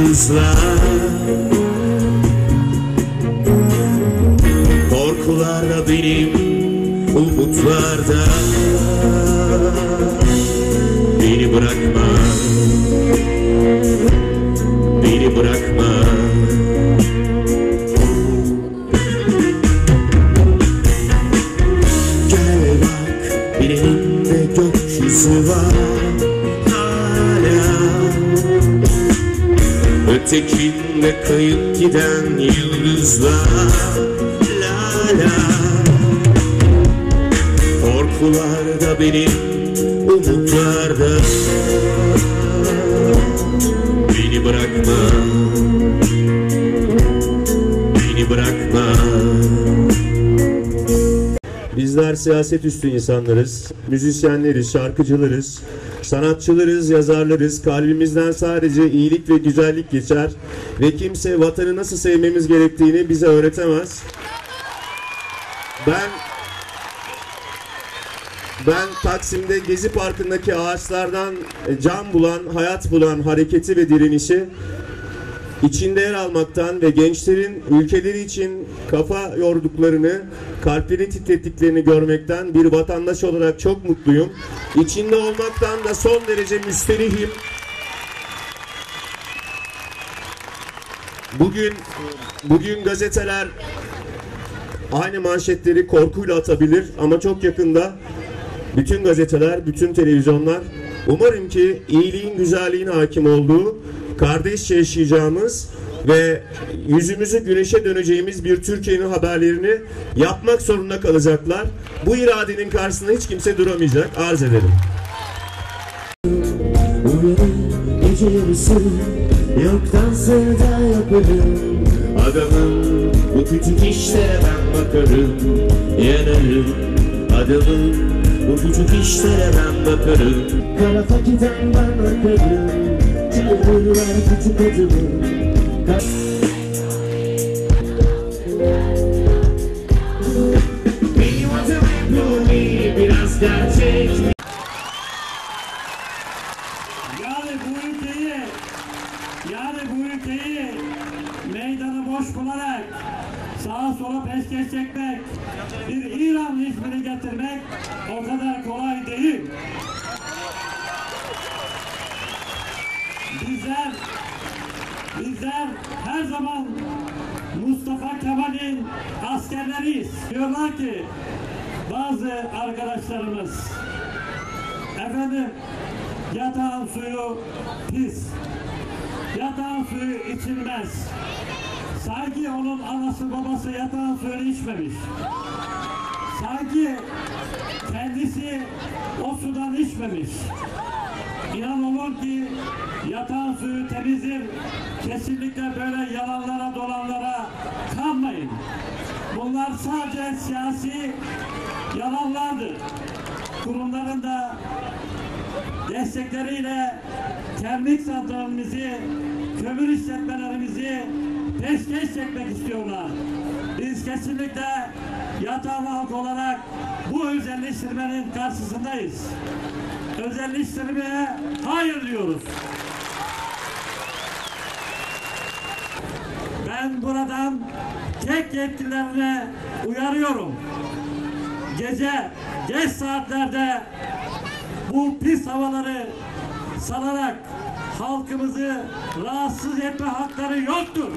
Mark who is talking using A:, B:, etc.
A: yıldızlar Korkularda benim umutlarda. Beni bırakma. Beni bırakma. Gel bak bir elimde gökyüzü var Ötekinde kayıp giden yıldızlar. La la. Korkularda benim umutlarda Beni bırakma
B: Bizler siyaset üstü insanlarız, müzisyenleriz, şarkıcılarız, sanatçılarız, yazarlarız. Kalbimizden sadece iyilik ve güzellik geçer ve kimse vatanı nasıl sevmemiz gerektiğini bize öğretemez. Ben ben Taksim'de Gezi Parkı'ndaki ağaçlardan can bulan, hayat bulan hareketi ve direnişi içinde yer almaktan ve gençlerin ülkeleri için kafa yorduklarını, kalpleri titrettiklerini görmekten bir vatandaş olarak çok mutluyum. İçinde olmaktan da son derece müsterihim. Bugün bugün gazeteler aynı manşetleri korkuyla atabilir ama çok yakında bütün gazeteler, bütün televizyonlar umarım ki iyiliğin, güzelliğin hakim olduğu, kardeşçe yaşayacağımız ve yüzümüzü güneşe döneceğimiz bir Türkiye'nin haberlerini yapmak zorunda kalacaklar. Bu iradenin karşısında hiç kimse duramayacak. Arz ederim.
A: Yoktan sevda yaparım Adamım bu küçük işlere ben bakarım Yanarım Adamım bu küçük işlere ben bakarım Kara fakiden ben bakarım Çığırırlar küçük Nuri biraz gerçek
C: Yani bu ülkeyi, yani bu ülkeyi meydanı boş bularak sağa sola peşkeş çekmek, bir İran ismini getirmek o kadar kolay değil. Bizler, bizler her zaman Mustafa Kemal'in askerleriyiz. Diyorlar ki bazı arkadaşlarımız Efendim yatağın suyu pis. Yatağın suyu içilmez. Sanki onun anası babası yatağın suyunu içmemiş. Sanki kendisi o sudan içmemiş. İnan ki yatağın suyu temizdir. Kesinlikle böyle yalanlara dolanlara kanmayın. Bunlar sadece siyasi yalanlardır. Kurumların da destekleriyle termik santralimizi, kömür işletmelerimizi peşkeş çekmek istiyorlar. Biz kesinlikle yatağım halk olarak bu özelleştirmenin karşısındayız. Özelleştirmeye hayır diyoruz. Ben buradan tek yetkililerine uyarıyorum. Gece geç saatlerde bu pis havaları salarak halkımızı rahatsız etme hakları yoktur.